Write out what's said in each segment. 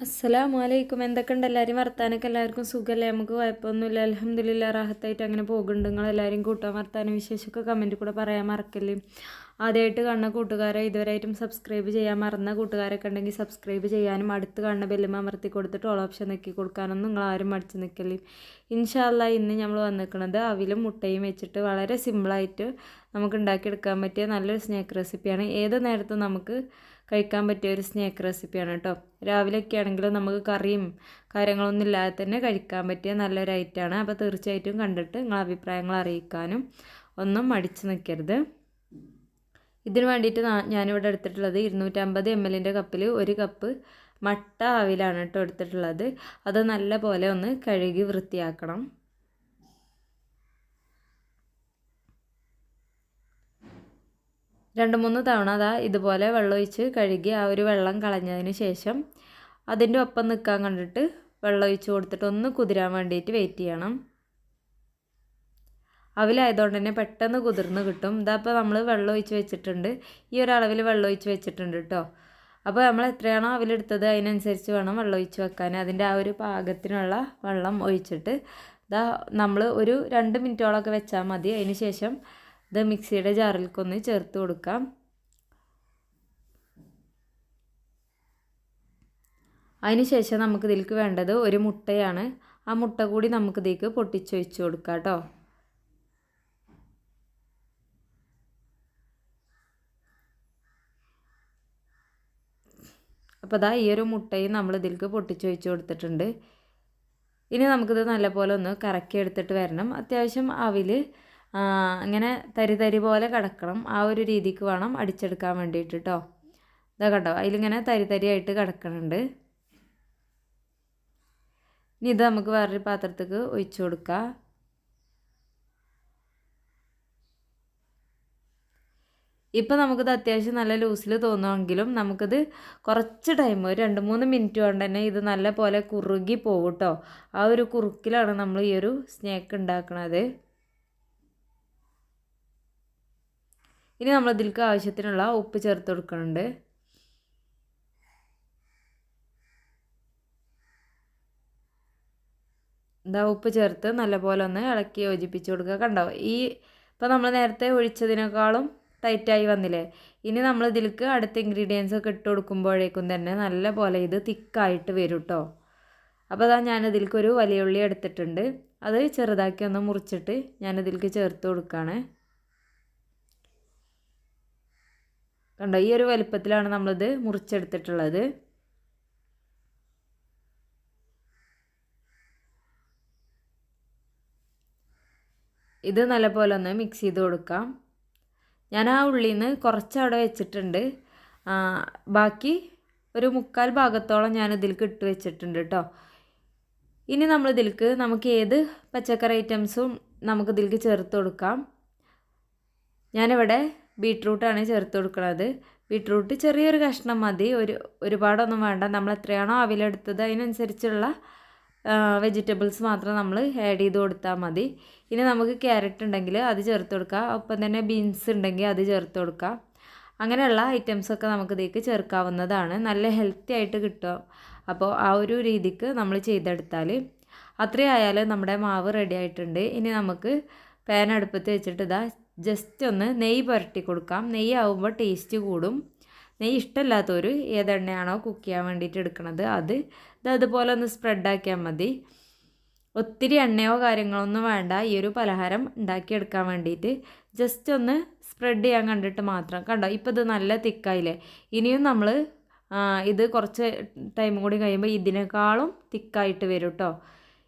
അസ്സലാമു അലൈക്കും എന്തൊക്കെയുണ്ട്? എല്ലാവരും വർത്താനൊക്കെ? എല്ലാവർക്കും സുഖമല്ലേ നമുക്ക് കുഴപ്പമൊന്നുമില്ല. അലഹമ്മദില്ല റാഹത്തായിട്ട് അങ്ങനെ പോകുന്നുണ്ട്. നിങ്ങൾ എല്ലാവരും കൂട്ടാൻ വർത്താനം വിശേഷമൊക്കെ കമന്റ് കൂടെ പറയാൻ മറക്കല്ലേ? ആദ്യമായിട്ട് കാണുന്ന കൂട്ടുകാരെ ഇതുവരെയായിട്ടും സബ്സ്ക്രൈബ് ചെയ്യാൻ മറന്ന കൂട്ടുകാരൊക്കെ ഉണ്ടെങ്കിൽ സബ്സ്ക്രൈബ് ചെയ്യാനും അടുത്ത് കാണുന്ന ബെല്ലുമ അമർത്തി കൊടുത്തിട്ട് ഓൾ ഓപ്ഷൻ നെക്കി കൊടുക്കാനൊന്നും നിങ്ങൾ ആരും മടിച്ച് നിൽക്കല്ലേ? ഇൻഷാല്ല ഇന്ന് നമ്മൾ വന്നിരിക്കുന്നത് അവിലും മുട്ടയും വെച്ചിട്ട് വളരെ സിമ്പിളായിട്ട് നമുക്ക് ഉണ്ടാക്കിയെടുക്കാൻ പറ്റിയ നല്ലൊരു സ്നാക്ക് റെസിപ്പിയാണ് ഏത് നേരത്തും നമുക്ക് കഴിക്കാൻ പറ്റിയ ഒരു സ്നാക്ക് റെസിപ്പിയാണ് കേട്ടോ. രാവിലെയൊക്കെ ആണെങ്കിലും നമുക്ക് കറിയും കാര്യങ്ങളൊന്നും ഇല്ലാതെ തന്നെ കഴിക്കാൻ പറ്റിയ നല്ലൊരു ഐറ്റമാണ് അപ്പോൾ തീർച്ചയായിട്ടും കണ്ടിട്ട് നിങ്ങളെ അഭിപ്രായങ്ങൾ അറിയിക്കാനും ഒന്നും മടിച്ചു നിൽക്കരുത്. ഇതിന് വേണ്ടിയിട്ട് ഞാനിവിടെ എടുത്തിട്ടുള്ളത് ഇരുന്നൂറ്റമ്പത് എം എല്ലിന്റെ കപ്പിൽ ഒരു കപ്പ് മട്ട ആവിലാണ് കേട്ടോ എടുത്തിട്ടുള്ളത്. അത് നല്ല പോലെ ഒന്ന് കഴുകി വൃത്തിയാക്കണം. രണ്ട് മൂന്ന് തവണ അതാ ഇതുപോലെ വെള്ളമൊഴിച്ച് കഴുകി ആ ഒരു വെള്ളം കളഞ്ഞതിന് ശേഷം അതിന്റെ ഒപ്പം നിൽക്കാൻ കണ്ടിട്ട് വെള്ളം ഒഴിച്ച് കൊടുത്തിട്ട് ഒന്ന് കുതിരാൻ വേണ്ടിയിട്ട് വെയിറ്റ് ചെയ്യണം. അവിലായതുകൊണ്ട് തന്നെ പെട്ടെന്ന് കുതിർന്ന് കിട്ടും. ഇതപ്പോൾ നമ്മൾ വെള്ളം ഒഴിച്ച് വെച്ചിട്ടുണ്ട്. ഈ ഒരളവിൽ വെള്ളം ഒഴിച്ച് വെച്ചിട്ടുണ്ട് കേട്ടോ അപ്പോൾ നമ്മൾ എത്രയാണോ അവിലെടുത്തത് അതിനനുസരിച്ച് വേണം വെള്ളം ഒഴിച്ച് വെക്കാൻ. അതിന്റെ ആ ഒരു പാകത്തിനുള്ള വെള്ളം ഒഴിച്ചിട്ട് ഇതാ നമ്മൾ ഒരു രണ്ട് മിനിറ്റോളമൊക്കെ വെച്ചാൽ മതി. അതിന് ശേഷം ഇത് മിക്സിയുടെ ജാറിലേക്കൊന്ന് ചേർത്ത് കൊടുക്കാം. അതിനുശേഷം നമുക്ക് ഇതിലേക്ക് വേണ്ടത് ഒരു മുട്ടയാണ്. ആ മുട്ട കൂടി നമുക്ക് ഇതിലേക്ക് പൊട്ടിച്ചൊഴിച്ച് കൊടുക്കാം കേട്ടോ. അപ്പോൾ അതാ ഈ ഒരു മുട്ടയും നമ്മൾ ഇതിലേക്ക് പൊട്ടിച്ചൊഴിച്ച് കൊടുത്തിട്ടുണ്ട്. ഇനി നമുക്കിത് നല്ലപോലെ ഒന്ന് കറക്കി എടുത്തിട്ട് വരണം. അത്യാവശ്യം അവിൽ അങ്ങനെ തരി തരി പോലെ കിടക്കണം. ആ ഒരു രീതിക്ക് വേണം അടിച്ചെടുക്കാൻ വേണ്ടിയിട്ട് കേട്ടോ ഇതാ കണ്ടോ? അതിലിങ്ങനെ തരി തരിയായിട്ട് കിടക്കണുണ്ട്. ഇനി ഇത് നമുക്ക് വേറൊരു പാത്രത്തേക്ക് ഒഴിച്ചു കൊടുക്കാം. ഇപ്പം നമുക്കിത് അത്യാവശ്യം നല്ല ലൂസിൽ തോന്നുമെങ്കിലും നമുക്കിത് കുറച്ച് ടൈം ഒരു രണ്ട് മൂന്ന് മിനിറ്റ് കൊണ്ട് തന്നെ ഇത് നല്ല പോലെ കുറുകി പോകും കേട്ടോ ആ ഒരു കുറുക്കിലാണ് നമ്മൾ ഈ ഒരു സ്നാക്ക് ഉണ്ടാക്കുന്നത് ഇനി നമ്മൾ ഇതിലേക്ക് ആവശ്യത്തിനുള്ള ഉപ്പ് ചേർത്ത് കൊടുക്കുന്നുണ്ട്. എന്താ ഉപ്പ് ചേർത്ത് നല്ലപോലെ ഒന്ന് ഇളക്കി യോജിപ്പിച്ച് കൊടുക്കുക. കണ്ടോ? ഈ ഇപ്പോൾ നമ്മൾ നേരത്തെ ഒഴിച്ചതിനേക്കാളും ടൈറ്റായി വന്നില്ലേ? ഇനി നമ്മൾ ഇതിലേക്ക് അടുത്ത ഇൻഗ്രീഡിയൻസ് ഒക്കെ ഇട്ട് കൊടുക്കുമ്പോഴേക്കും തന്നെ നല്ലപോലെ ഇത് തിക്കായിട്ട് വരും കേട്ടോ അപ്പോൾ അതാ ഞാനിതിലേക്ക് ഒരു വലിയ ഉള്ളി എടുത്തിട്ടുണ്ട്. അത് ചെറുതാക്കി ഒന്ന് മുറിച്ചിട്ട് ഞാനിതിലേക്ക് ചേർത്ത് കൊടുക്കുകയാണ്. കണ്ടോ ഈ ഒരു വലുപ്പത്തിലാണ് നമ്മളിത് മുറിച്ചെടുത്തിട്ടുള്ളത്. ഇത് നല്ലപോലെ ഒന്ന് മിക്സ് ചെയ്ത് കൊടുക്കാം. ഞാൻ ആ ഉള്ളിൽ നിന്ന് കുറച്ച് അവിടെ വെച്ചിട്ടുണ്ട് ബാക്കി ഒരു മുക്കാൽ ഭാഗത്തോളം ഞാൻ ഇതിലേക്ക് ഇട്ട് വെച്ചിട്ടുണ്ട് കേട്ടോ ഇനി നമ്മൾ ഇതിലേക്ക് നമുക്ക് ഏത് പച്ചക്കറി ഐറ്റംസും നമുക്ക് ഇതിലേക്ക് ചേർത്ത് കൊടുക്കാം. ഞാനിവിടെ ബീട്രൂട്ടാണ് ചേർത്ത് കൊടുക്കുന്നത് ബീട്രൂട്ട് ചെറിയൊരു കഷ്ണം മതി. ഒരു ഒരുപാടൊന്നും വേണ്ട. നമ്മൾ എത്രയാണോ അവിലെടുത്തത് അതിനനുസരിച്ചുള്ള വെജിറ്റബിൾസ് മാത്രം നമ്മൾ ആഡ് ചെയ്ത് കൊടുത്താൽ മതി. ഇനി നമുക്ക് ക്യാരറ്റ് ഉണ്ടെങ്കിൽ അത് ചേർത്ത് കൊടുക്കുക ഒപ്പം തന്നെ ബീൻസ് ഉണ്ടെങ്കിൽ അത് ചേർത്ത് കൊടുക്കുക അങ്ങനെയുള്ള ഐറ്റംസൊക്കെ നമുക്ക് ഇതിലേക്ക് ചേർക്കാവുന്നതാണ്. നല്ല ഹെൽത്തി ആയിട്ട് കിട്ടും അപ്പോൾ ആ ഒരു രീതിക്ക് നമ്മൾ ചെയ്തെടുത്താൽ അത്രയായാലും നമ്മുടെ മാവ് റെഡി ആയിട്ടുണ്ട്. ഇനി നമുക്ക് പാൻ അടുപ്പത്ത് വെച്ചിട്ട് ഇതാ ജസ്റ്റ് ഒന്ന് നെയ്യ് പുരട്ടി കൊടുക്കാം. നെയ്യ് ആവുമ്പോൾ ടേസ്റ്റ് കൂടും. നെയ്യ് ഇഷ്ടമില്ലാത്തവർ ഏതെണ്ണയാണോ കുക്ക് ചെയ്യാൻ വേണ്ടിയിട്ട് എടുക്കുന്നത് അത്. ഇത് അതുപോലെ ഒന്ന് സ്പ്രെഡാക്കിയാൽ മതി. ഒത്തിരി എണ്ണയോ കാര്യങ്ങളൊന്നും വേണ്ട. ഈ ഒരു പലഹാരം ഉണ്ടാക്കിയെടുക്കാൻ വേണ്ടിയിട്ട് ജസ്റ്റ് ഒന്ന് സ്പ്രെഡ് ചെയ്യാൻ കണ്ടിട്ട് മാത്രം. കണ്ടോ? ഇപ്പോൾ ഇത് നല്ല തിക്കായില്ലേ? ഇനിയും നമ്മൾ ഇത് കുറച്ച് ടൈം കൂടി കഴിയുമ്പോൾ ഇതിനേക്കാളും തിക്കായിട്ട് വരും കേട്ടോ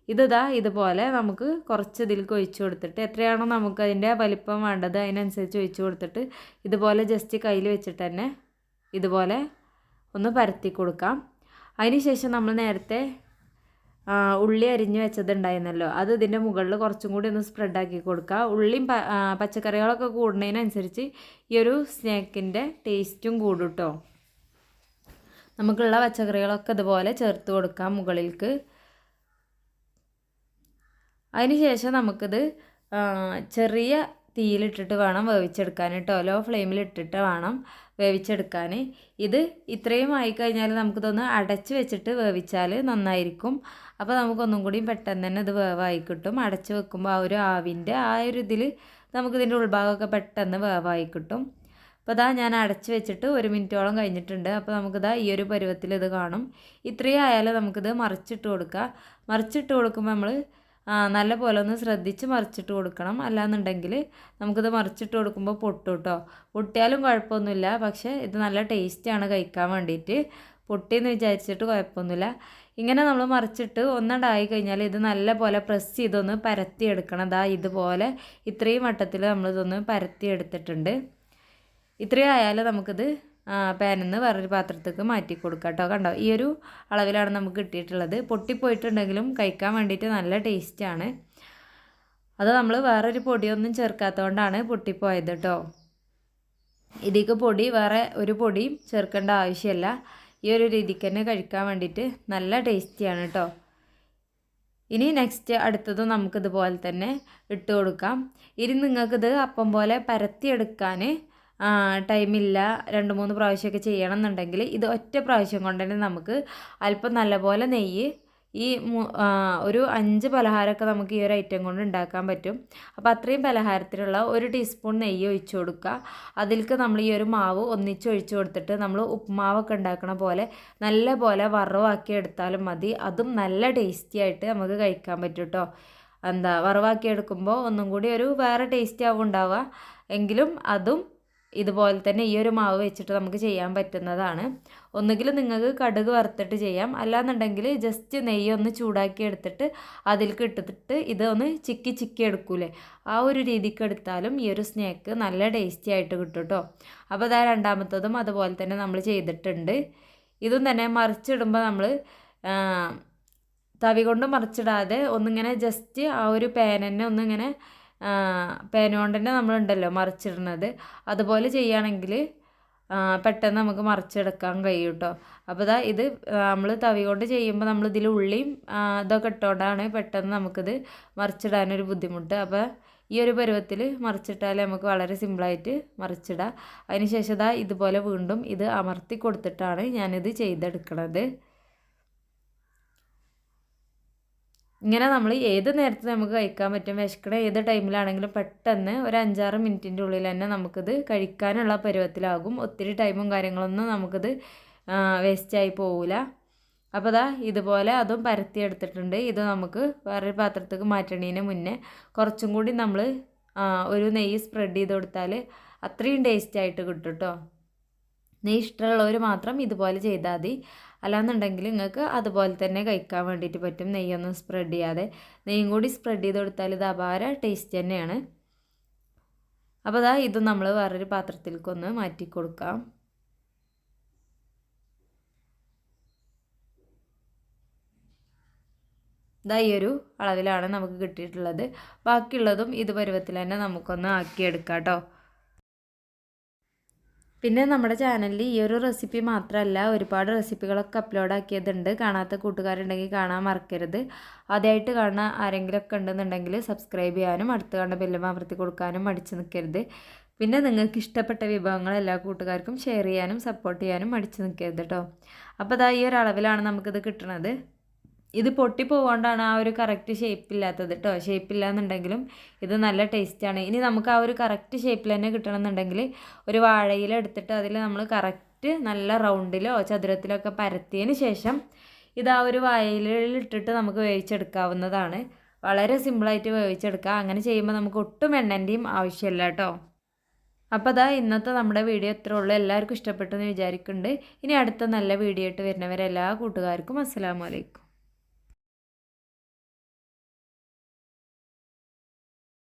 ഇതാ ഇതുപോലെ നമുക്ക് കുറച്ച് ഇതിലേക്ക് ഒഴിച്ചു കൊടുത്തിട്ട് എത്രയാണോ നമുക്ക് അതിന്റെ വലിപ്പം വേണ്ടത് അതിനനുസരിച്ച് ഒഴിച്ചു കൊടുത്തിട്ട് ഇതുപോലെ ജസ്റ്റ് കയ്യിൽ വെച്ചിട്ട് തന്നെ ഇതുപോലെ ഒന്ന് പരത്തി കൊടുക്കാം. അതിന് ശേഷം നമ്മൾ നേരത്തെ ഉള്ളി അരിഞ്ഞു വെച്ചതുണ്ടായിരുന്നല്ലോ. അത് ഇതിന്റെ മുകളിൽ കുറച്ചും കൂടി ഒന്ന് സ്പ്രെഡാക്കി കൊടുക്കുക ഉള്ളിയും പച്ചക്കറികളൊക്കെ കൂടുന്നതിനനുസരിച്ച് ഈ ഒരു സ്നാക്കിന്റെ ടേസ്റ്റും കൂടും കേട്ടോ നമുക്കുള്ള പച്ചക്കറികളൊക്കെ ഇതുപോലെ ചേർത്ത് കൊടുക്കാം മുകളിലേക്ക് അതിന് ശേഷം നമുക്കിത് ചെറിയ തീയിലിട്ടിട്ട് വേണം വേവിച്ചെടുക്കാൻ കേട്ടോ. ലോ ഫ്ലെയിമിലിട്ടിട്ട് വേണം വേവിച്ചെടുക്കാൻ. ഇത് ഇത്രയും ആയി ആയിക്കഴിഞ്ഞാൽ നമുക്കിതൊന്ന് അടച്ച് വെച്ചിട്ട് വേവിച്ചാൽ നന്നായിരിക്കും. അപ്പോൾ നമുക്കൊന്നും കൂടി പെട്ടെന്ന് തന്നെ ഇത് വേവായി കിട്ടും. അടച്ച് വെക്കുമ്പോൾ ആ ഒരു ആവിന്റെ ആ ഒരു ഇതിൽ നമുക്കിതിന്റെ ഉൾഭാഗമൊക്കെ പെട്ടെന്ന് വേവായി കിട്ടും. അപ്പോൾ ഇതാ ഞാൻ അടച്ച് വെച്ചിട്ട് ഒരു മിനിറ്റോളം കഴിഞ്ഞിട്ടുണ്ട്. അപ്പോൾ നമുക്കിതാ ഈ ഒരു പരുവത്തിൽ ഇത് കാണും. ഇത്രയും ആയാലും നമുക്കിത് മറിച്ചിട്ട് കൊടുക്കുക മറിച്ചിട്ട് കൊടുക്കുമ്പോൾ നമ്മൾ നല്ല പോലെ ഒന്ന് ശ്രദ്ധിച്ച് മറിച്ചിട്ട് കൊടുക്കണം. അല്ലാന്നുണ്ടെങ്കിൽ നമുക്കിത് മറിച്ചിട്ട് കൊടുക്കുമ്പോൾ പൊട്ടും കേട്ടോ പൊട്ടിയാലും കുഴപ്പമൊന്നുമില്ല. പക്ഷേ ഇത് നല്ല ടേസ്റ്റാണ് കഴിക്കാൻ വേണ്ടിയിട്ട്. പൊട്ടിയെന്ന് വിചാരിച്ചിട്ട് കുഴപ്പമൊന്നുമില്ല. ഇങ്ങനെ നമ്മൾ മറിച്ചിട്ട് ഒന്നടായി കഴിഞ്ഞാൽ ഇത് നല്ല പോലെ പ്രസ് ചെയ്തൊന്ന് പരത്തി എടുക്കണം ദാ ഇതുപോലെ ഇത്രയും വട്ടത്തിൽ നമ്മളിതൊന്ന് പരത്തി എടുത്തിട്ടുണ്ട് ഇത്രയും ആയാലും നമുക്കിത് പാനിൽ നിന്ന് വേറൊരു പാത്രത്തേക്ക് മാറ്റി കൊടുക്കാം കേട്ടോ കണ്ടോ? ഈ ഒരു അളവിലാണ് നമുക്ക് കിട്ടിയിട്ടുള്ളത്. പൊട്ടിപ്പോയിട്ടുണ്ടെങ്കിലും കഴിക്കാൻ വേണ്ടിയിട്ട് നല്ല ടേസ്റ്റാണ് അത് നമ്മൾ വേറൊരു പൊടിയൊന്നും ചേർക്കാത്തതുകൊണ്ടാണ് പൊട്ടിപ്പോയത് കേട്ടോ ഇതിക്ക് പൊടി വേറെ ഒരു പൊടിയും ചേർക്കേണ്ട ആവശ്യമില്ല ഈ ഒരു രീതിക്ക് തന്നെ കഴിക്കാൻ വേണ്ടിയിട്ട് നല്ല ടേസ്റ്റിയാണ് കേട്ടോ ഇനി നെക്സ്റ്റ് അടുത്തത് നമുക്കിതുപോലെ തന്നെ ഇട്ട് കൊടുക്കാം. ഇനി നിങ്ങൾക്കിത് അപ്പം പോലെ പരത്തിയെടുക്കാൻ ടൈമില്ല. രണ്ട് മൂന്ന് പ്രാവശ്യമൊക്കെ ചെയ്യണം എന്നുണ്ടെങ്കിൽ ഇത് ഒറ്റ പ്രാവശ്യം കൊണ്ട് തന്നെ നമുക്ക് അല്പം നല്ലപോലെ നെയ്യ് ഈ ഒരു അഞ്ച് പലഹാരമൊക്കെ നമുക്ക് ഈ ഒരു ഐറ്റം കൊണ്ട് ഉണ്ടാക്കാൻ പറ്റും. അപ്പോൾ അത്രയും പലഹാരത്തിലുള്ള ഒരു ടീസ്പൂൺ നെയ്യ് ഒഴിച്ചു കൊടുക്കുക. അതിലേക്ക് നമ്മൾ ഈ ഒരു മാവ് ഒന്നിച്ച് ഒഴിച്ചു കൊടുത്തിട്ട് നമ്മൾ ഉപ്പുമാവൊക്കെ ഉണ്ടാക്കണ പോലെ നല്ല പോലെ വറവാക്കി എടുത്താലും മതി. അതും നല്ല ടേസ്റ്റി ആയിട്ട് നമുക്ക് കഴിക്കാൻ പറ്റും കേട്ടോ എന്താ വറവാക്കി എടുക്കുമ്പോൾ ഒന്നും കൂടി ഒരു വേറെ ടേസ്റ്റി ആവും ഉണ്ടാവുക. എങ്കിലും അതും ഇതുപോലെ തന്നെ ഈ ഒരു മാവ് വെച്ചിട്ട് നമുക്ക് ചെയ്യാൻ പറ്റുന്നതാണ്. ഒന്നുകിൽ നിങ്ങൾക്ക് കടുക് വറുത്തിട്ട് ചെയ്യാം. അല്ലാന്നുണ്ടെങ്കിൽ ജസ്റ്റ് നെയ്യ് ഒന്ന് ചൂടാക്കി എടുത്തിട്ട് അതിലേക്ക് ഇട്ടിട്ട് ഇത് ഒന്ന് ചിക്കി ചിക്കി എടുക്കൂലേ? ആ ഒരു രീതിക്ക് എടുത്താലും ഈ ഒരു സ്നാക്ക് നല്ല ടേസ്റ്റി ആയിട്ട് കിട്ടും കേട്ടോ അപ്പോൾ അതാ രണ്ടാമത്തതും അതുപോലെ തന്നെ നമ്മൾ ചെയ്തിട്ടുണ്ട്. ഇതും തന്നെ മറിച്ചിടുമ്പോൾ നമ്മൾ തവി കൊണ്ട് മറിച്ചിടാതെ ഒന്നിങ്ങനെ ജസ്റ്റ് ആ ഒരു പാൻ ഒന്നിങ്ങനെ പേന നമ്മളുണ്ടല്ലോ മറിച്ചിടുന്നത് അതുപോലെ ചെയ്യുകയാണെങ്കിൽ പെട്ടെന്ന് നമുക്ക് മറിച്ചെടുക്കാൻ കഴിയും കേട്ടോ അപ്പോൾ ഇതാ ഇത് നമ്മൾ തവി കൊണ്ട് ചെയ്യുമ്പോൾ നമ്മൾ ഇതിൽ ഉള്ളിയും ഇതൊക്കെ ഇട്ടുകൊണ്ടാണ് പെട്ടെന്ന് നമുക്കിത് മറിച്ചിടാനൊരു ബുദ്ധിമുട്ട്. അപ്പോൾ ഈ ഒരു പരുവത്തിൽ മറിച്ചിട്ടാൽ നമുക്ക് വളരെ സിമ്പിളായിട്ട് മറിച്ചിടാം. അതിനുശേഷം ഇതാ ഇതുപോലെ വീണ്ടും ഇത് അമർത്തി കൊടുത്തിട്ടാണ് ഞാനിത് ചെയ്തെടുക്കുന്നത് ഇങ്ങനെ നമ്മൾ ഏത് നേരത്ത് നമുക്ക് കഴിക്കാൻ പറ്റും വിശക്കണ ഏത് ടൈമിലാണെങ്കിലും പെട്ടെന്ന് ഒരു അഞ്ചാറ് മിനിറ്റിന്റെ ഉള്ളിൽ തന്നെ നമുക്കിത് കഴിക്കാനുള്ള പരുവത്തിലാകും. ഒത്തിരി ടൈമും കാര്യങ്ങളൊന്നും നമുക്കിത് വേസ്റ്റായി പോവില്ല അപ്പോൾ ദാ ഇതുപോലെ അതും പരത്തിയെടുത്തിട്ടുണ്ട് ഇത് നമുക്ക് വേറൊരു പാത്രത്തേക്ക് മാറ്റണതിന് മുന്നേ കുറച്ചും കൂടി നമ്മൾ ഒരു നെയ്യ് സ്പ്രെഡ് ചെയ്ത് കൊടുത്താൽ അത്രയും ടേസ്റ്റ് ആയിട്ട് കിട്ടും കേട്ടോ നെയ്യ് ഇഷ്ടമുള്ളവർ മാത്രം ഇതുപോലെ ചെയ്താൽ മതി. അല്ലാന്നുണ്ടെങ്കിൽ നിങ്ങൾക്ക് അതുപോലെ തന്നെ കഴിക്കാൻ വേണ്ടിയിട്ട് പറ്റും. നെയ്യൊന്നും സ്പ്രെഡ് ചെയ്യാതെ. നെയ്യും കൂടി സ്പ്രെഡ് ചെയ്ത് കൊടുത്താൽ ഇത് അപാര ടേസ്റ്റ് തന്നെയാണ്. അപ്പോൾ അതാ ഇത് നമ്മൾ വേറൊരു പാത്രത്തിലേക്കൊന്ന് മാറ്റി കൊടുക്കാം. ഇതാ ഈ ഒരു അളവിലാണ് നമുക്ക് കിട്ടിയിട്ടുള്ളത്. ബാക്കിയുള്ളതും ഇത് പരുവത്തിൽ തന്നെ നമുക്കൊന്ന് ആക്കിയെടുക്കാം കേട്ടോ. പിന്നെ നമ്മുടെ ചാനലിൽ ഈ ഒരു റെസിപ്പി മാത്രമല്ല ഒരുപാട് റെസിപ്പികളൊക്കെ അപ്ലോഡ് ആക്കിയതുണ്ട്. കാണാത്ത കൂട്ടുകാരുണ്ടെങ്കിൽ കാണാൻ മറക്കരുത്. ആദ്യമായിട്ട് കാണുന്ന ആരെങ്കിലുമൊക്കെ ഉണ്ടെന്നുണ്ടെങ്കിൽ സബ്സ്ക്രൈബ് ചെയ്യാനും അടുത്ത് കാണുന്ന ബെല്ലും അമർത്തി കൊടുക്കാനും മടിച്ചു നിൽക്കരുത് പിന്നെ നിങ്ങൾക്ക് ഇഷ്ടപ്പെട്ട വിഭവങ്ങൾ എല്ലാ കൂട്ടുകാർക്കും ഷെയർ ചെയ്യാനും സപ്പോർട്ട് ചെയ്യാനും മടിച്ചു നിൽക്കരുത് കേട്ടോ അപ്പോൾ അതാ ഈ ഒരളവിലാണ് നമുക്കിത് കിട്ടുന്നത് ഇത് പൊട്ടിപ്പോകൊണ്ടാണ് ആ ഒരു കറക്റ്റ് ഷേപ്പില്ലാത്തത് കേട്ടോ ഷേപ്പില്ല എന്നുണ്ടെങ്കിലും ഇത് നല്ല ടേസ്റ്റാണ് ഇനി നമുക്ക് ആ ഒരു കറക്റ്റ് ഷേപ്പിൽ തന്നെ കിട്ടണമെന്നുണ്ടെങ്കിൽ ഒരു വാഴയില എടുത്തിട്ട് അതിൽ നമ്മൾ കറക്റ്റ് നല്ല റൗണ്ടിലോ ചതുരത്തിലോ ഒക്കെ പരത്തിയതിന് ശേഷം ഇത് ആ ഒരു വായലിലിട്ടിട്ട് ഇട്ടിട്ട് നമുക്ക് വേവിച്ചെടുക്കാവുന്നതാണ്. വളരെ സിമ്പിളായിട്ട് വേവിച്ചെടുക്കുക അങ്ങനെ ചെയ്യുമ്പോൾ നമുക്ക് ഒട്ടും എണ്ണന്റെയും ആവശ്യമില്ല കേട്ടോ അപ്പോൾ അതാ ഇന്നത്തെ നമ്മുടെ വീഡിയോ എത്ര ഉള്ളൂ. എല്ലാവർക്കും ഇഷ്ടപ്പെട്ടു എന്ന് വിചാരിക്കുന്നുണ്ട്. ഇനി അടുത്ത നല്ല വീഡിയോ ആയിട്ട് വരുന്നവരെല്ലാ കൂട്ടുകാർക്കും അസ്സാം വലൈക്കും